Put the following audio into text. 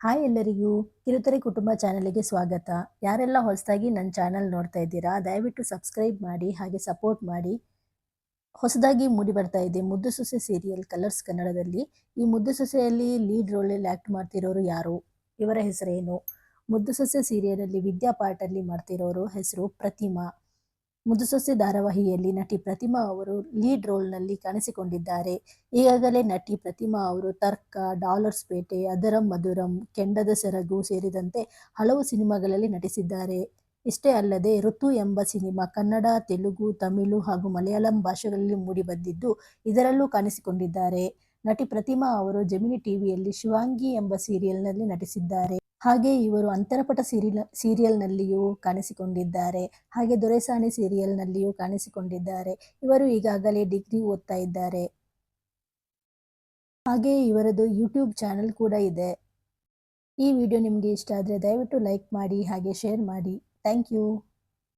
Hi ಎಲ್ಲರಿಗೂ ಕಿರುತೆರೆ ಕುಟುಂಬ ಚಾನಲಿಗೆ ಸ್ವಾಗತ. ಯಾರೆಲ್ಲ ಹೊಸದಾಗಿ ನನ್ನ ಚಾನಲ್ ನೋಡ್ತಾ ಇದ್ದೀರಾ, ದಯವಿಟ್ಟು ಸಬ್ಸ್ಕ್ರೈಬ್ ಮಾಡಿ, ಹಾಗೆ ಸಪೋರ್ಟ್ ಮಾಡಿ. ಹೊಸದಾಗಿ ಮೂಡಿ ಬರ್ತಾ ಇದೆ ಮುದ್ದು ಸೊಸೆ ಸೀರಿಯಲ್ ಕಲರ್ಸ್ ಕನ್ನಡದಲ್ಲಿ. ಈ ಮುದ್ದು ಸೊಸೆಯಲ್ಲಿ ಲೀಡ್ ರೋಲಲ್ಲಿ ಆ್ಯಕ್ಟ್ ಮಾಡ್ತಿರೋರು ಯಾರು? ಇವರ ಹೆಸರೇನು? ಮುದ್ದು ಸೊಸೆ ಸೀರಿಯಲಲ್ಲಿ ವಿದ್ಯಾ ಪಾಟಲ್ಲಿ ಮಾಡ್ತಿರೋರು ಹೆಸರು ಪ್ರತಿಮಾ. ಮುದುಸೊಸೆ ಧಾರಾವಾಹಿಯಲ್ಲಿ ನಟಿ ಪ್ರತಿಮಾ ಅವರು ಲೀಡ್ ರೋಲ್ನಲ್ಲಿ ಕಾಣಿಸಿಕೊಂಡಿದ್ದಾರೆ. ಈಗಾಗಲೇ ನಟಿ ಪ್ರತಿಮಾ ಅವರು ತರ್ಕ, ಡಾಲರ್ಸ್ ಪೇಟೆ, ಅದರಂ ಮಧುರಂ, ಕೆಂಡದ ಸೆರಗು ಸೇರಿದಂತೆ ಹಲವು ಸಿನಿಮಾಗಳಲ್ಲಿ ನಟಿಸಿದ್ದಾರೆ. ಇಷ್ಟೇ ಅಲ್ಲದೆ ಋತು ಎಂಬ ಸಿನಿಮಾ ಕನ್ನಡ, ತೆಲುಗು, ತಮಿಳು ಹಾಗೂ ಮಲಯಾಳಂ ಭಾಷೆಗಳಲ್ಲಿ ಮೂಡಿಬಂದಿದ್ದು ಇದರಲ್ಲೂ ಕಾಣಿಸಿಕೊಂಡಿದ್ದಾರೆ. ನಟಿ ಪ್ರತಿಮಾ ಅವರು ಜಮಿನಿ ಟಿವಿಯಲ್ಲಿ ಶಿವಾಂಗಿ ಎಂಬ ಸೀರಿಯಲ್ನಲ್ಲಿ ನಟಿಸಿದ್ದಾರೆ. ಹಾಗೆ ಇವರು ಅಂತರಪಟ ಸೀರಿಯಲ್ ಸೀರಿಯಲ್ನಲ್ಲಿಯೂ ಕಾಣಿಸಿಕೊಂಡಿದ್ದಾರೆ. ಹಾಗೆ ದೊರೆಸಾಣಿ ಸೀರಿಯಲ್ನಲ್ಲಿಯೂ ಕಾಣಿಸಿಕೊಂಡಿದ್ದಾರೆ. ಇವರು ಈಗಾಗಲೇ ಡಿಗ್ರಿ ಓದ್ತಾ ಇದ್ದಾರೆ. ಹಾಗೆ ಇವರದು ಯೂಟ್ಯೂಬ್ ಚಾನಲ್ ಕೂಡ ಇದೆ. ಈ ವಿಡಿಯೋ ನಿಮಗೆ ಇಷ್ಟ ಆದರೆ ದಯವಿಟ್ಟು ಲೈಕ್ ಮಾಡಿ, ಹಾಗೆ ಶೇರ್ ಮಾಡಿ. Thank you.